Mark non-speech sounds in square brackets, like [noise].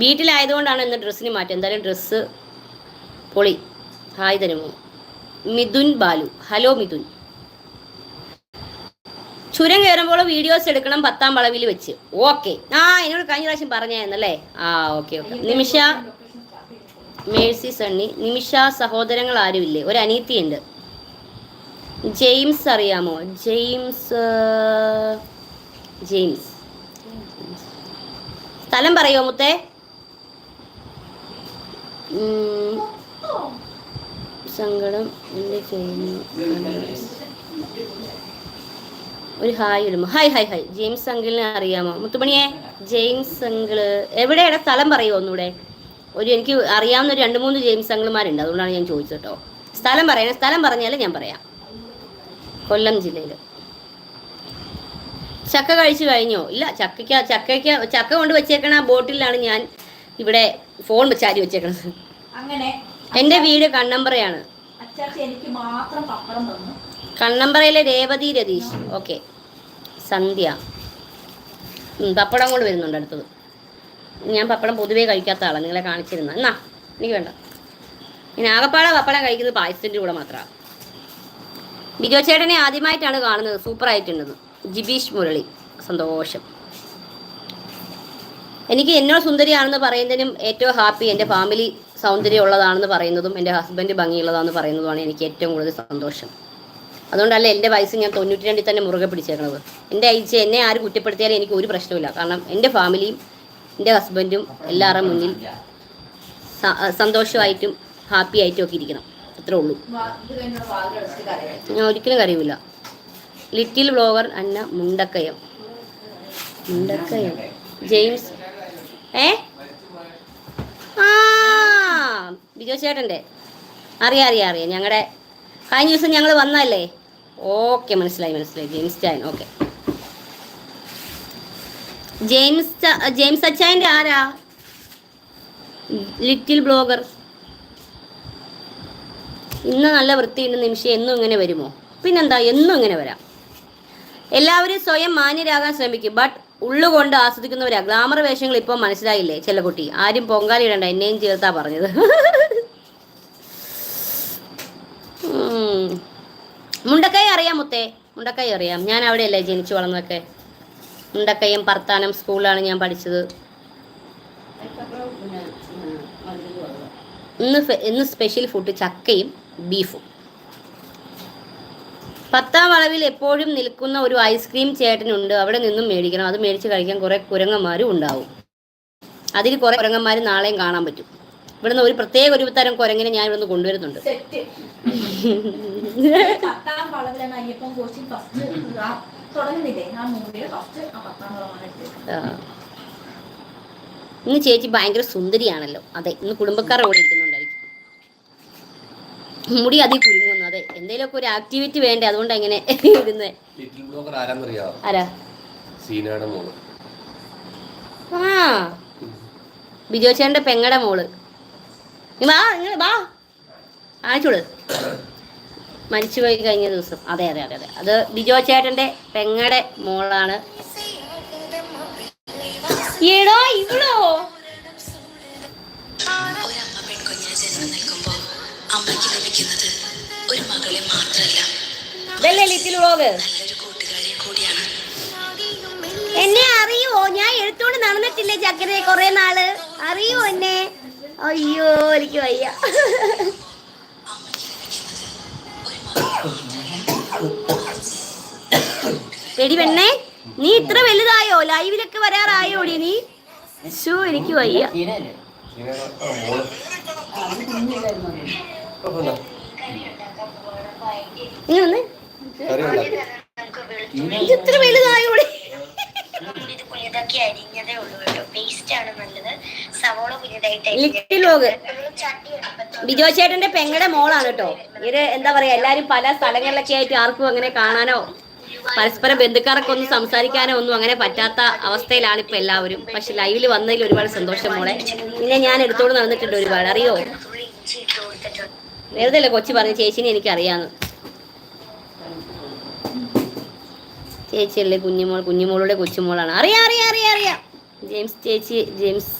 വീട്ടിലായതുകൊണ്ടാണ് ഇന്ന് ഡ്രസ്സിന് മാറ്റം. എന്തായാലും ഡ്രസ്സ് പൊളി. ഹായ് തരുമോ മിഥുൻ ബാലു. ഹലോ മിഥുൻ. ചുരം കയറുമ്പോൾ വീഡിയോസ് എടുക്കണം പത്താം വളവിൽ വെച്ച്. ഓക്കെ ആ എന്നോട് കഴിഞ്ഞ പ്രാവശ്യം പറഞ്ഞായിരുന്നല്ലേ? ആ okay okay Nimisha Mercy Sunny. Nimisha സഹോദരങ്ങൾ ആരുമില്ലേ? ഒരു അനീത്തിയുണ്ട് ജെയിംസ് അറിയാമോ? James James. സ്ഥലം പറയോ മുത്തേ? സങ്കടം എന്ത് ചെയ്യുന്നു? ഒരു hi ഇടുമോ? Hi hi hi. James അങ്കിളിനെ അറിയാമോ? മുത്തുമണിയെ ജെയിംസ് അങ്കിൾ. എവിടെയാണ് സ്ഥലം പറയുമോ ഒന്നുകൂടെ ഒരു എനിക്ക് അറിയാവുന്ന ഒരു രണ്ട് മൂന്ന് ജെയിംസ് അങ്കിൾമാരുണ്ട് അതുകൊണ്ടാണ് ഞാൻ ചോദിച്ചത് കേട്ടോ സ്ഥലം പറയണേ സ്ഥലം പറഞ്ഞാൽ ഞാൻ പറയാം. കൊല്ലം ജില്ലയിൽ ചക്ക കഴിച്ചു കഴിഞ്ഞോ? ഇല്ല ചക്കയ്ക്ക് ചക്കയ്ക്ക് ചക്ക കൊണ്ട് വെച്ചേക്കണ ബോട്ടിലാണ് ഞാൻ ഇവിടെ ഫോൺ ചാരി വെച്ചേക്കണത്. അങ്ങനെ എന്റെ വീട് കണ്ണമ്പറയാണ്. അച്ചാച്ചി എനിക്ക് മാത്രം പപ്പടം തന്നു. കണ്ണമ്പറയിലെ രേവതി രതീഷ്. ഓക്കെ. സന്ധ്യ. പപ്പടം കൊണ്ട് വരുന്നുണ്ട് അടുത്തത്. ഞാൻ പപ്പടം പൊതുവേ കഴിക്കാത്ത ആളാണ് നിങ്ങളെ കാണിച്ചിരുന്ന. എന്നാ എനിക്ക് വേണ്ട. ഇനി ആകപ്പാടെ പപ്പടം കഴിക്കുന്നത് പായസത്തിന്റെ കൂടെ മാത്രമാണ് ബിജോ ചേട്ടനെ ആദ്യമായിട്ടാണ് കാണുന്നത്. സൂപ്പർ ആയിട്ടുള്ളത്. ജിബീഷ് മുരളി. സന്തോഷം. എനിക്ക് എന്നോട് സുന്ദരിയാണെന്ന് പറയുന്നതിനും ഏറ്റവും ഹാപ്പി എന്റെ ഫാമിലി സൗന്ദര്യം ഉള്ളതാണെന്ന് പറയുന്നതും എന്റെ ഹസ്ബൻഡ് ഭംഗിയുള്ളതാണെന്ന് പറയുന്നതുമാണ് എനിക്ക് ഏറ്റവും കൂടുതൽ സന്തോഷം. അതുകൊണ്ടല്ല എന്റെ വയസ്സ് ഞാൻ തൊണ്ണൂറ്റി രണ്ടിൽ തന്നെ മുറുകെ പിടിച്ചേക്കണത്. എന്റെ അയച്ച എന്നെ ആര് കുറ്റപ്പെടുത്തിയാലും എനിക്ക് ഒരു പ്രശ്നമില്ല കാരണം എന്റെ ഫാമിലിയും എന്റെ ഹസ്ബൻഡും എല്ലാവരുടെ മുന്നിൽ സന്തോഷമായിട്ടും ഹാപ്പി ആയിട്ടും ഒക്കെ ഇരിക്കണം. അത്രേ ഉള്ളൂ. ഞാൻ ഒരിക്കലും കരയൂല. Little blogger Anna Mundakayam. Mundakayam. James ഏ ആ ബിജോ ചേട്ടന്റെ അറിയാം അറിയാം അറിയാം. ഞങ്ങളുടെ കഴിഞ്ഞ ദിവസം ഞങ്ങൾ വന്നല്ലേ ഓക്കെ മനസ്സിലായി മനസ്സിലായി. James ചായൻ okay. ജെയിംസ് ജെയിംസ് അച്ചായന്റെ ആരാ? Little blogger. ഇന്ന് നല്ല വൃത്തിയുണ്ട് നിമിഷം എന്നും ഇങ്ങനെ വരുമോ? പിന്നെന്താ എന്നും ഇങ്ങനെ വരാം. എല്ലാവരും സ്വയം മാന്യരാകാൻ ശ്രമിക്കും. ബട്ട് ഉള്ളുകൊണ്ട് ആസ്വദിക്കുന്നവരാ. ഗ്ലാമർ വേഷങ്ങൾ ഇപ്പോൾ മനസ്സിലായില്ലേ ചെല്ലക്കുട്ടി? ആരും പൊങ്കാലിടണ്ട എന്നെയും ചേർത്താ പറഞ്ഞത്. [laughs] മുണ്ടക്കൈ അറിയാം മുത്തേ. മുണ്ടക്കൈ അറിയാം. ഞാൻ അവിടെയല്ലേ ജനിച്ചു വളർന്നതൊക്കെ? മുണ്ടക്കയം പർത്താനം സ്കൂളിലാണ് ഞാൻ പഠിച്ചത്. ഇന്ന് ഇന്ന് സ്പെഷ്യൽ ഫുഡ് ചക്കയും ബീഫും പത്താം വളവിൽ എപ്പോഴും നിൽക്കുന്ന ഒരു ഐസ്ക്രീം ചേട്ടനുണ്ട്. അവിടെ നിന്നും മേടിക്കണം. അത് മേടിച്ച് കഴിക്കാൻ കുറേ കുരങ്ങന്മാരും ഉണ്ടാവും. അതിൽ കുറേ കുരങ്ങന്മാർ നാളെയും കാണാൻ പറ്റും. ഇവിടുന്ന് ഒരു പ്രത്യേക ഒരു തരം കുരങ്ങിനെ ഞാൻ ഇവിടുന്ന് കൊണ്ടുവരുന്നുണ്ട്. ഇന്ന് ചേച്ചി ഭയങ്കര സുന്ദരിയാണല്ലോ. അതെ ഇന്ന് കുടുംബക്കാർ കൂടെ ഇരിക്കുന്നുണ്ടായിരിക്കും. മുടി അതിൽ കുരുങ്ങുന്നു. അതെ എന്തെങ്കിലുമൊക്കെ ഒരു ആക്ടിവിറ്റി വേണ്ടേ? അതുകൊണ്ട് എങ്ങനെ ഇരുന്നേ. ലിറ്റിൽ ബ്ലോഗർ ആരാന്നറിയാവോ ആരാ? സീനയുടെ മോൾ. ആ. ബിജോ ചേട്ടന്റെ പെങ്ങടെ മോൾ. വാ നിങ്ങൾ വാ. കാണിച്ചോൾ മരിച്ചുപോയി കഴിഞ്ഞ ദിവസം. അതെ അതെ അതെ അതെ. അത് ബിജോ ചേട്ടന്റെ പെങ്ങടെ മോളാണ്. എടോ ഇവളോ? ഒരമ്മ പെൺകുഞ്ഞിന് ജന്മം നൽകുമ്പോൾ അമ്മയ്ക്ക് ലഭിക്കുന്നത് ഒരു മകളെ മാത്രമല്ല. നല്ലൊരു കൂടിയാണ്. എന്നെ അറിയോ? ഞാൻ എടുത്തോണ്ട് നടന്നിട്ടില്ലേ ചക്കരെ കൊറേ നാൾ? അറിയോ എന്നെ? അയ്യോ എനിക്ക് വയ്യ. എടി പെണ്ണേ നീ ഇത്ര വലുതായോ? ലൈവിലൊക്കെ വരാറായോടി നീ? ശോ എനിക്ക് വയ്യ. സീനയുടെ ലിറ്റിൽ ലോഗ് ബിജോ ചേട്ടന്റെ പെങ്ങടെ മോളാണ് കേട്ടോ ഇവർ എന്താ പറയാ എല്ലാരും പല സ്ഥലങ്ങളിലൊക്കെ ആയിട്ട് ആർക്കും അങ്ങനെ കാണാനോ പരസ്പര ബന്ധുക്കാർക്ക് ഒന്നും സംസാരിക്കാനോ ഒന്നും അങ്ങനെ പറ്റാത്ത അവസ്ഥയിലാണ് ഇപ്പൊ എല്ലാവരും. പക്ഷെ ലൈവിൽ വന്നതിൽ ഒരുപാട് സന്തോഷം മോളെ. പിന്നെ ഞാൻ എടുത്തോട് നടന്നിട്ടുണ്ട് ഒരുപാട്. അറിയോ? വെറുതെ അല്ലേ കൊച്ചി പറഞ്ഞു ചേച്ചിനെ എനിക്ക് അറിയാന്ന് ചേച്ചിയല്ലേ കുഞ്ഞുമോൾ കുഞ്ഞുമോളുടെ കൊച്ചുമോളാണ്. അറിയാം അറിയാം അറിയാം അറിയാം. ജെയിംസ് ചേച്ചി ജെയിംസ്